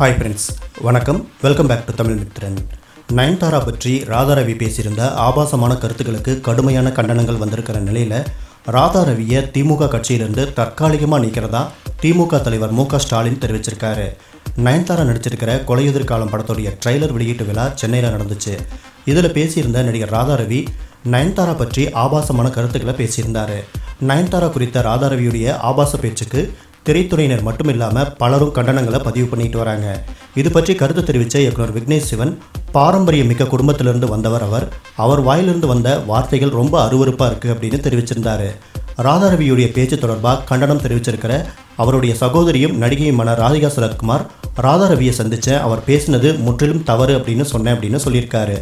Hi friends வணக்கம். Welcome back to Tamil Mithran Nayanthara பற்றி ராதாரவி பேசியிருந்த ஆபாசமான கருத்துக்களுக்கு கடுமையான கண்டனங்கள் வந்திருக்கிற நிலையில் ராதாரவியை திமுக கட்சியிலிருந்து தற்காலிகமாக நீக்கிறதா திமுக தலைவர் மு ஸ்டாலின் தெரிவிச்சிருக்காரு. நயன்தாரா நடிச்சிருக்கிற கொலையுதிர் காலம் படத்துடைய ட்ரைலர் வெளியீட்டு விழா சென்னையில் நடந்துச்சு. இதில் பேசியிருந்த நடிகர் ராதாரவி நயன்தாரா பற்றி ஆபாசமான கருத்துக்களை பேசியிருந்தார். நயன்தாரா குறித்த ராதாரவியுடைய ஆபாச பேச்சுக்கு திரைத்துறையினர் மட்டும் இல்லாமல் பலரும் கண்டனங்களை பதிவு பண்ணிட்டு வராங்க. இது பற்றி கருத்து தெரிவித்த இயக்குனர் விக்னேஷ் சிவன் பாரம்பரியம் மிக்க குடும்பத்திலிருந்து வந்தவர் அவர். அவர் வாயிலிருந்து வந்த வார்த்தைகள் ரொம்ப அருவருப்பாக இருக்குது அப்படின்னு தெரிவிச்சிருந்தாரு. ராதாரவியுடைய பேச்சு தொடர்பாக கண்டனம் தெரிவிச்சிருக்கிற அவருடைய சகோதரியும் நடிகையுமான ராதிகா சரத்குமார் ராதாரவியை சந்தித்த அவர் பேசினது முற்றிலும் தவறு அப்படின்னு சொன்னேன் அப்படின்னு சொல்லியிருக்காரு.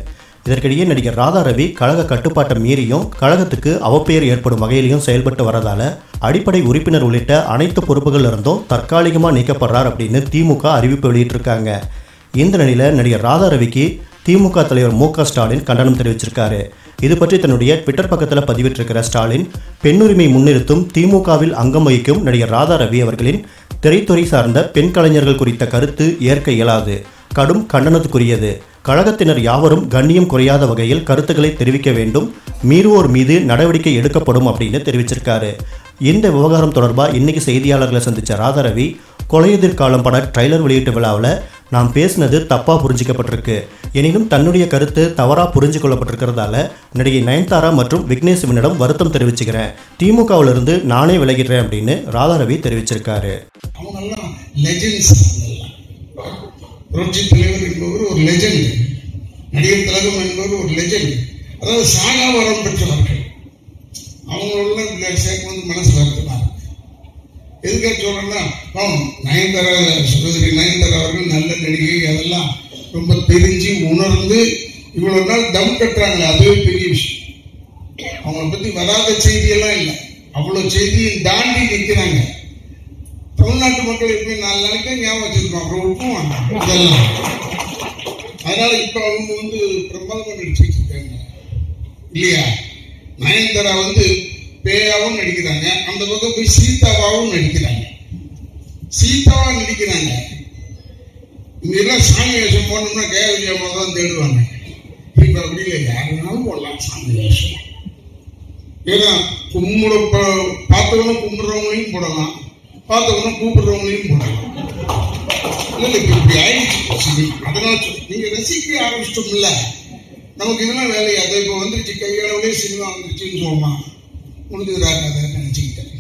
இதற்கிடையே நடிகர் ராதா ரவி கழக கட்டுப்பாட்டை மீறியும் கழகத்துக்கு அவப்பெயர் ஏற்படும் வகையிலையும் செயல்பட்டு வரதால அடிப்படை உறுப்பினர் உள்ளிட்ட அனைத்து பொறுப்புகள் இருந்தும் தற்காலிகமாக நீக்கப்படுறார் அப்படின்னு திமுக அறிவிப்பு வெளியிட்டிருக்காங்க. இந்த நிலையில் நடிகர் ராதாரவிக்கு திமுக தலைவர் மு ஸ்டாலின் கண்டனம் தெரிவிச்சிருக்காரு. இது பற்றி தன்னுடைய ட்விட்டர் பக்கத்தில் பதிவிட்டிருக்கிற ஸ்டாலின் பெண்ணுரிமை முன்னிறுத்தும் திமுகவில் அங்கம் வகிக்கும் நடிகர் ராதாரவி அவர்களின் திரைத்துறை சார்ந்த பெண் கலைஞர்கள் குறித்த கருத்து ஏற்க இயலாது. கடும் கண்டனத்துக்குரியது. கழகத்தினர் யாவரும் கண்ணியம் குறையாத வகையில் கருத்துக்களை தெரிவிக்க வேண்டும். மீறுவோர் மீது நடவடிக்கை எடுக்கப்படும் அப்படின்னு தெரிவிச்சிருக்காரு. இந்த விவகாரம் தொடர்பாக இன்னைக்கு செய்தியாளர்களை சந்தித்த ராதாரவி கொலையுதிர்காலம் பட ட்ரைலர் வெளியீட்டு விழாவில் நாம் பேசினது தப்பாக புரிஞ்சிக்கப்பட்டிருக்கு. எனினும் தன்னுடைய கருத்து தவறாக புரிஞ்சு கொள்ளப்பட்டிருக்கிறதால நடிகை நயன்தாரா மற்றும் விக்னேஷ் சிவனிடம் வருத்தம் தெரிவிச்சுக்கிறேன். திமுகவிலிருந்து நானே விலகிறேன் அப்படின்னு ராதாரவி தெரிவிச்சிருக்காரு. புரட்சி தலைவர் என்பவர் ஒரு லெஜண்ட் நடிகர் திலகம் என்பவர் ஒரு லெஜண்ட் அதாவது சாகா வரம் பெற்றவர்கள். அவங்களோட இந்த சேர்க்கும் வந்து மனசு வருத்தமா இருக்கு எதுக்காக சொல்றேன்னா பாவம் நயன்தாரா சகோதரி நயன்தாரா அவர்கள் நல்ல நடிகை அதெல்லாம் ரொம்ப தெரிஞ்சு உணர்ந்து இவ்வளவு நாள் தம் கட்டுறாங்களே அதுவே பெரிய விஷயம். அவங்கள பத்தி வராத செய்தியெல்லாம் இல்லை. அவ்வளவு செய்தியை தாண்டி நிற்கிறாங்க தமிழ்நாட்டு மக்கள் எப்படி நாலு நாளைக்கு ஞாபகம் வச்சிருக்கோம் அப்புறம் விட்டுருவாங்க. இதெல்லாம் அதனால இப்ப அவங்க வந்து பிரபலமாக நடிச்சுட்டு இருக்காங்க. இல்லையா? நயன்தாரா வந்து பேயாவும் நடிக்கிறாங்க. அந்த பக்கம் போய் சீதாவாவும் நடிக்கிறாங்க. சீதாவா நடிக்கிறாங்க. இங்க எல்லாம் சாமி வேஷம் போனோம்னா கேய விஜயம்மா தான் தேடுவாங்க. இப்ப அப்படி இல்லை. யாருனாலும் வேணாலும் போடலாம் சாமி வேஷம். ஏன்னா கும்பிட பார்த்தவங்களும் கும்பிடுறவங்களையும் போடலாம். பார்த்தவங்க கூப்பிடுறவங்களையும் போடலாம் இல்லை இல்ல இப்படி ஆயிடுச்சு. அதனால நீங்க ரசிக்க ஆரம்பிச்சிட்டோம்ல நமக்கு இதெல்லாம் வேலையாது அதை இப்போ வந்துருச்சு. கையாளவே சினிமா வந்துருச்சுன்னு சொல்லுமா முடிஞ்சதுடா கதை நினைச்சுக்கிட்டேன்.